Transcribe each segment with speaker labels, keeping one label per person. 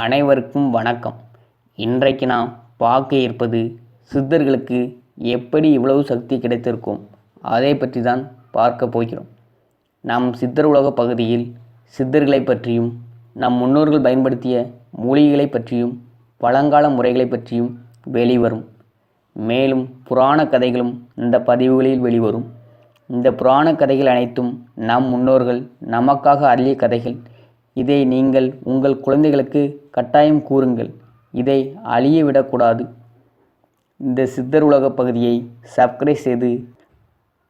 Speaker 1: அனைவருக்கும் வணக்கம். இன்றைக்கு நாம் பார்க்க இருப்பது சித்தர்களுக்கு எப்படி இவ்வளவு சக்தி கிடைத்திருக்கும்? அதை பற்றி தான் பார்க்க போகிறோம். நம் சித்தர் உலக பகுதியில் சித்தர்களை பற்றியும் நம் முன்னோர்கள் பயன்படுத்திய மூலிகைகளை பற்றியும் பழங்கால முறைகளை பற்றியும் வெளிவரும். மேலும் புராண கதைகளும் இந்த பதிவுகளில் வெளிவரும். இந்த புராண கதைகள் அனைத்தும் நம் முன்னோர்கள் நமக்காக அருளிய கதைகள். இதை நீங்கள் உங்கள் குழந்தைகளுக்கு கட்டாயம் கூறுங்கள். இதை அழிய விடக்கூடாது இந்த சித்தர் உலக பகுதியை சப்ஸ்கிரைப் செய்து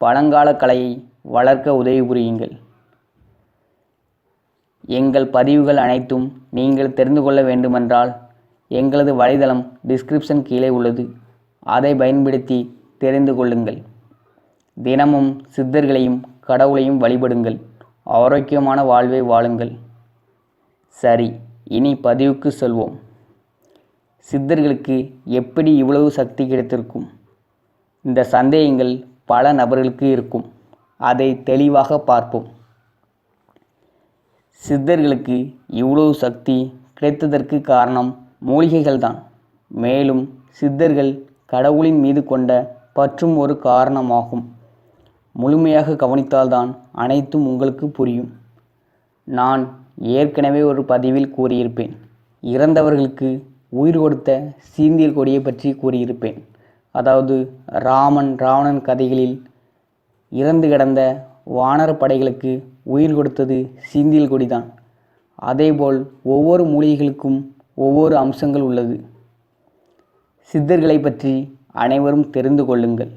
Speaker 1: பழங்கால கலையை வளர்க்க உதவி புரியுங்கள். எங்கள் பதிவுகள் அனைத்தும் நீங்கள் தெரிந்து கொள்ள வேண்டுமென்றால் எங்களது வலைதளம் டிஸ்கிரிப்ஷன் கீழே உள்ளது. அதை பயன்படுத்தி தெரிந்து கொள்ளுங்கள். தினமும் சித்தர்களையும் கடவுளையும் வழிபடுங்கள். ஆரோக்கியமான வாழ்வை வாழுங்கள். சரி இனி பதிவுக்கு செல்வோம். சித்தர்களுக்கு எப்படி இவ்வளவு சக்தி கிடைத்திருக்கும்? இந்த சந்தேகங்கள் பல நபர்களுக்கு இருக்கும். அதை தெளிவாக பார்ப்போம். சித்தர்களுக்கு இவ்வளவு சக்தி கிடைத்ததற்கு காரணம் மூலிகைகள் தான் மேலும் சித்தர்கள் கடவுளின் மீது கொண்ட பற்றும் ஒரு காரணமாகும். முழுமையாக கவனித்தால்தான் அனைத்தும் உங்களுக்கு புரியும். நான் ஏற்கனவே ஒரு பதிவில் கூறியிருப்பேன். இறந்தவர்களுக்கு உயிர் கொடுத்த சீந்தியல் கொடியை பற்றி கூறியிருப்பேன். அதாவது ராமன் ராவணன் கதைகளில் இறந்து கிடந்த வானர படைகளுக்கு உயிர் கொடுத்தது சீந்தியல் கொடிதான். அதேபோல் ஒவ்வொரு மூலிகைகளுக்கும் ஒவ்வொரு அம்சங்கள் உள்ளது. சித்தர்களை பற்றி அனைவரும் தெரிந்து கொள்ளுங்கள்.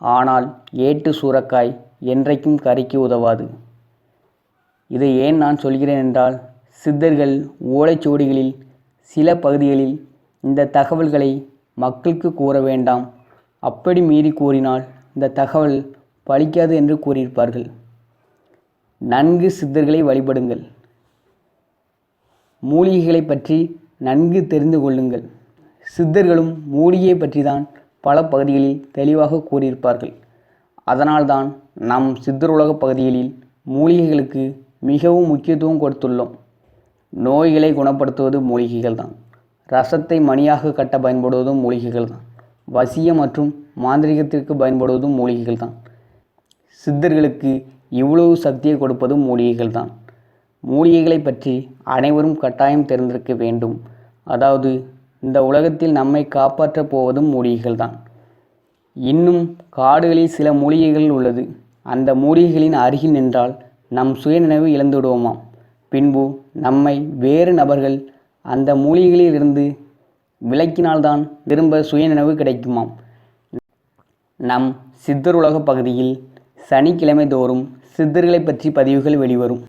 Speaker 1: ஆனால் ஏட்டு சூறக்காய் என்றைக்கும் கறிக்கு உதவாது. இதை ஏன் நான் சொல்கிறேன் என்றால் சித்தர்கள் ஓலைச்சுவடிகளில் சில பகுதிகளில் இந்த தகவல்களை மக்களுக்கு கூற வேண்டாம். அப்படி மீறி கூறினால் இந்த தகவல் பலிக்காது என்று கூறியிருப்பார்கள். நன்கு சித்தர்களை வழிபடுங்கள். மூலிகைகளை பற்றி நன்கு தெரிந்து கொள்ளுங்கள். சித்தர்களும் மூலிகையை பற்றி தான் பல பகுதிகளில் தெளிவாக கூறியிருப்பார்கள். அதனால்தான் நம் சித்தர் உலக பகுதிகளில் மூலிகைகளுக்கு மிகவும் முக்கியத்துவம் கொடுத்துள்ளோம். நோய்களை குணப்படுத்துவது மூலிகைகள் தான். ரசத்தை மணியாக கட்ட பயன்படுவதும் மூலிகைகள் தான். வசியம் மற்றும் மாந்திரிகத்திற்கு பயன்படுவதும் மூலிகைகள் தான். சித்தர்களுக்கு இவ்வளவு சக்தியை கொடுப்பதும் மூலிகைகள் தான். மூலிகைகளை பற்றி அனைவரும் கட்டாயம் தெரிந்திருக்க வேண்டும். அதாவது இந்த உலகத்தில் நம்மை காப்பாற்றப் போவதும் மூலிகைகள் தான். இன்னும் காடுகளில் சில மூலிகைகள் உள்ளது. அந்த மூலிகைகளின் அருகில் நின்றால் நம் சுயநினைவு இழந்துவிடுவோமாம். பின்பு நம்மை வேறு நபர்கள் அந்த மூலிகைகளில் இருந்து விலக்கினால்தான் திரும்ப சுயநினைவு கிடைக்குமாம். நம் சித்தர் உலக பகுதியில் சனிக்கிழமை தோறும் சித்தர்களை பற்றி பதிவுகள் வெளிவரும்.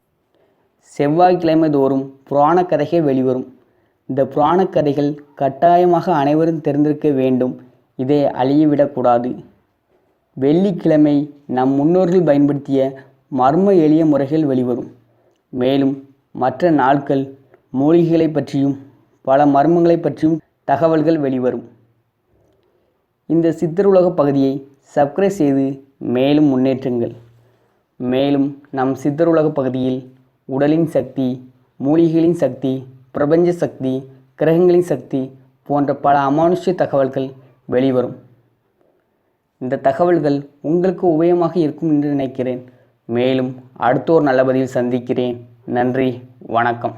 Speaker 1: செவ்வாய்க்கிழமை தோறும் புராண கதைகள் வெளிவரும். இந்த புராண கதைகள் கட்டாயமாக அனைவரும் தெரிந்திருக்க வேண்டும். இதை அழியவிடக்கூடாது வெள்ளிக்கிழமை நம் முன்னோர்கள் பயன்படுத்திய மர்ம எளிய முறைகள் வெளிவரும். மேலும் மற்ற நாட்கள் மூலிகைகளை பற்றியும் பல மர்மங்களை பற்றியும் தகவல்கள் வெளிவரும். இந்த சித்தருலக பகுதியை சப்ஸ்கிரைப் செய்து மேலும் முன்னேற்றுங்கள். மேலும் நம் சித்தருலக பகுதியில் உடலின் சக்தி மூலிகைகளின் சக்தி பிரபஞ்ச சக்தி கிரகங்களின் சக்தி போன்ற பல அமானுஷ்ய தகவல்கள் வெளிவரும். இந்த தகவல்கள் உங்களுக்கு உபயோகமாக இருக்கும் என்று நினைக்கிறேன். மேலும் அடுத்த ஒரு நல்ல பதிவில் சந்திக்கிறேன். நன்றி வணக்கம்.